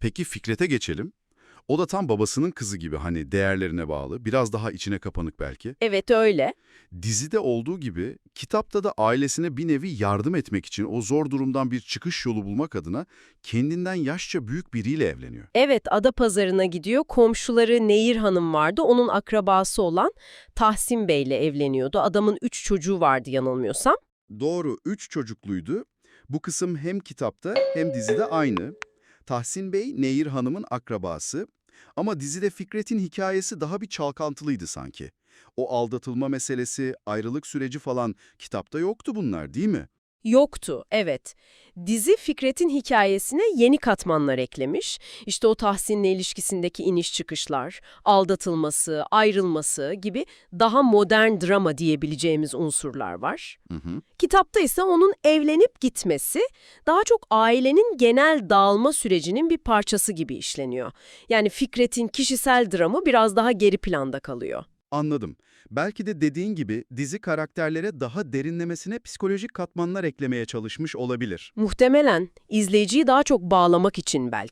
Peki Fikret'e geçelim. O da tam babasının kızı gibi hani değerlerine bağlı, biraz daha içine kapanık belki. Evet öyle. Dizide olduğu gibi kitapta da ailesine bir nevi yardım etmek için o zor durumdan bir çıkış yolu bulmak adına kendinden yaşça büyük biriyle evleniyor. Evet ada pazarına gidiyor. Komşuları Nehir Hanım vardı. Onun akrabası olan Tahsin Bey ile evleniyordu. Adamın üç çocuğu vardı yanılmıyorsam. Doğru, üç çocukluydu. Bu kısım hem kitapta hem dizide aynı. Tahsin Bey, Nehir Hanım'ın akrabası. Ama dizide Fikret'in hikayesi daha bir çalkantılıydı sanki. O aldatılma meselesi, ayrılık süreci falan kitapta yoktu bunlar değil mi? Yoktu, evet. Dizi Fikret'in hikayesine yeni katmanlar eklemiş. İşte o Tahsin'le ilişkisindeki iniş çıkışlar, aldatılması, ayrılması gibi daha modern drama diyebileceğimiz unsurlar var. Hı hı. Kitapta ise onun evlenip gitmesi daha çok ailenin genel dağılma sürecinin bir parçası gibi işleniyor. Yani Fikret'in kişisel dramı biraz daha geri planda kalıyor. Anladım. Belki de dediğin gibi dizi karakterlere daha derinlemesine psikolojik katmanlar eklemeye çalışmış olabilir. Muhtemelen izleyiciyi daha çok bağlamak için belki.